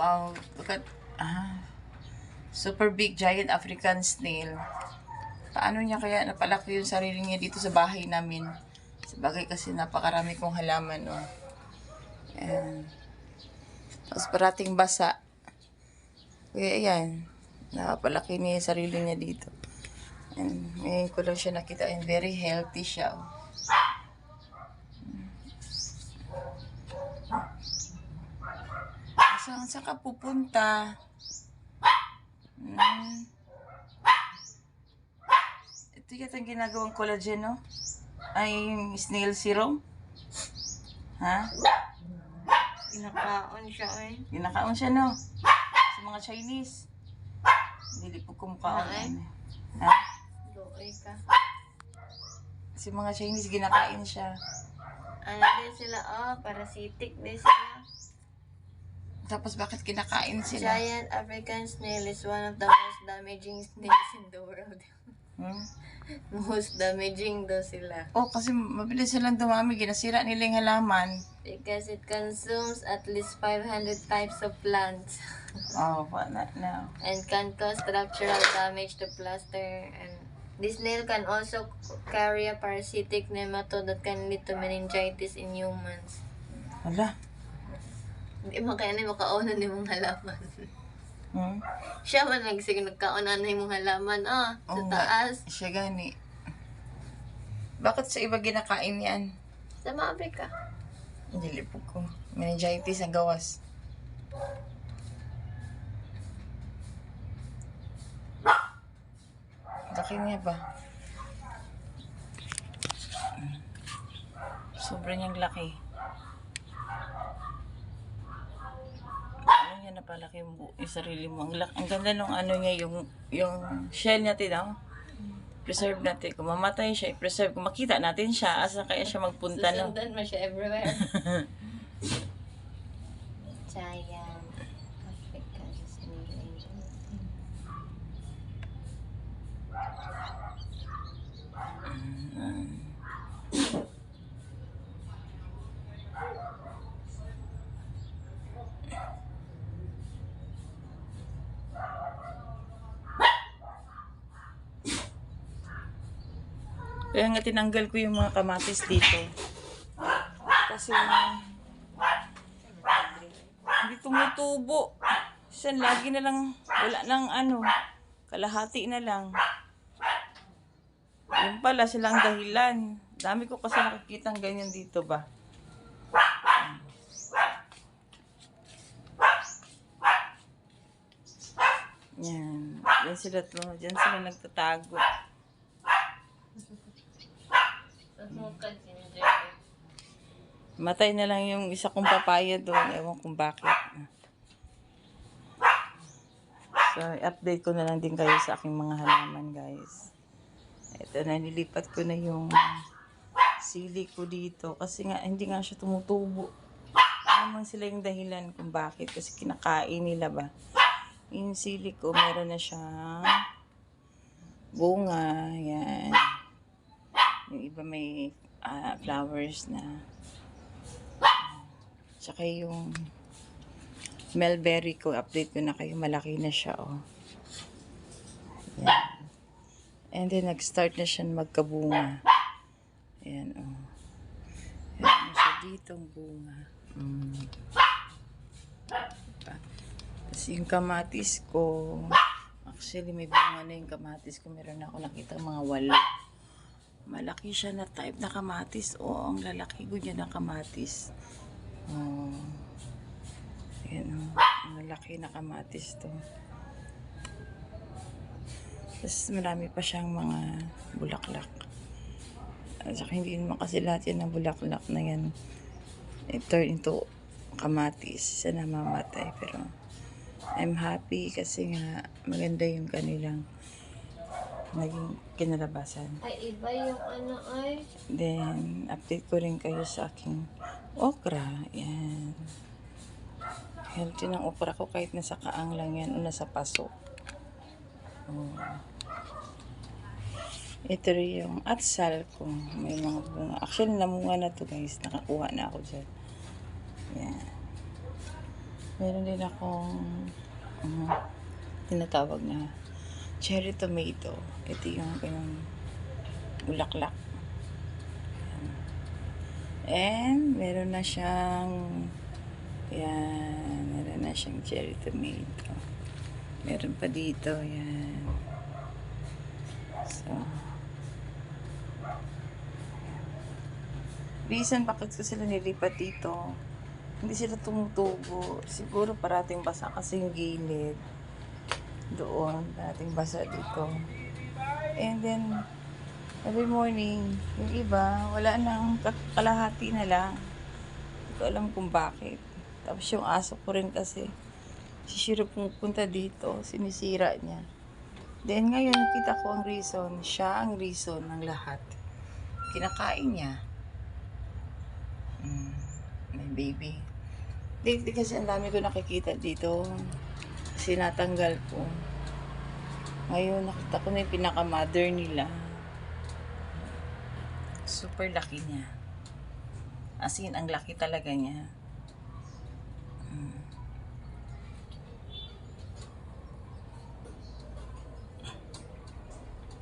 Wow, look at, ah, super big giant African snail. Paano niya kaya napalaki yung sarili niya dito sa bahay namin? Sabagay kasi napakarami kong halaman, oh. Ayan. Tapos parating basa. Kaya ayan, napalaki niya yung sarili niya dito. And ngayon ko lang siya nakita and very healthy siya, oh. Saan, saan ka pupunta? Hmm. Ito yata ang ginagawang collagen, no? Ay, snail serum? Ha? Pinakaon siya eh. Ginakaon siya, no? Sa mga Chinese. Hindi po kumukhaon. Ay. ano. Ha? Luoy ka. Sa mga Chinese, ginakain siya. Ano din sila, oh, parasitic din sila. Tapos bakit kinakain sila? Giant African snail is one of the most damaging snails in the world. Hmm? most damaging daw sila. Oh, kasi mabilis silang dumami. Ginasira nila yung halaman. Because it consumes at least 500 types of plants. Oh, what na, na. and can cause structural damage to plaster and this snail can also carry a parasitic nematode that can lead to meningitis in humans. Hala. Hindi mo kaya na makauna ni mong halaman. Hmm? Siya man nagsig nagkauna na mong halaman, ah, sa Oo nga. taas. Siya gani. Bakit sa iba ginakain yan? Sa mga Africa. Dili po ko. Meningitis ang gawas. Laki niya ba? Sobrang niyang laki. Ano niya napalaki yung, sarili mo. Ang, ang ganda nung ano niya, yung, yung shell niya, tinaw. Preserve natin. Kung mamatay siya, i-preserve. Kung makita natin siya, asa kaya siya magpunta, no? Susundan mo siya everywhere. Giant African snail. Kaya nga tinanggal ko yung mga kamatis dito. Kasi hindi tumutubo. Siya lagi na lang, wala nang ano, kalahati na lang. Yung pala silang dahilan. Dami ko kasi nakikita ganyan dito ba. Yan. Yan sila to. Diyan sila nagtatago. Matay na lang yung isa kong papaya doon. Ewan kung bakit. So, update ko na lang din kayo sa aking mga halaman, guys. Ito na, nilipat ko na yung sili ko dito. Kasi nga, hindi nga siya tumutubo. Ano man sila yung dahilan kung bakit. Kasi kinakain nila ba. Yung sili ko, meron na siyang bunga. Yan. Yung iba may ah, flowers na. Tsaka yung mulberry ko, update ko na kayo, malaki na siya, oh. Yan. And then, nag-start na siya magkabunga. Ayan, oh. Ayan na siya dito, ang bunga. Mm. Tapos yung kamatis ko, actually, may bunga na yung kamatis ko. Meron na ako nakita mga walo. Malaki siya na type na kamatis. Oo, ang lalaki ko dyan ng kamatis. Oh. Ayan o. Ang laki na kamatis to. Tapos marami pa siyang mga bulaklak. At saka hindi naman kasi lahat yan ng bulaklak na yan. It turn into kamatis. Isa na mamatay. Pero I'm happy kasi nga maganda yung kanilang naging kinalabasan. Ay, iba yung ano ay. Then, update ko rin kayo sa aking okra. Yan. Healthy ng okra ko kahit nasa kaang lang yan o nasa paso. Oh. Ito rin yung atsal ko. May mga bunga. Actually, namunga na to guys. Nakakuha na ako dyan. Yan. Meron din akong ano, tinatawag na cherry tomato. Ito yung kanyang bulaklak. And meron na siyang yan, meron na siyang cherry tomato. Meron pa dito, yan. So, reason bakit ko sila nilipat dito, hindi sila tumutubo. Siguro parating basa kasi yung gilid. Doon, parating basa dito. And then, every morning, yung iba, wala nang kalahati na lang. Hindi ko alam kung bakit. Tapos yung aso ko rin kasi, si Shiro pumunta dito, sinisira niya. Then ngayon, nakita ko ang reason, siya ang reason ng lahat. Kinakain niya. Mm, may baby. Di, di kasi ang dami ko nakikita dito. Kasi natanggal ko. Ngayon, nakita ko na yung pinaka-mother nila. Super laki niya. As in, ang laki talaga niya.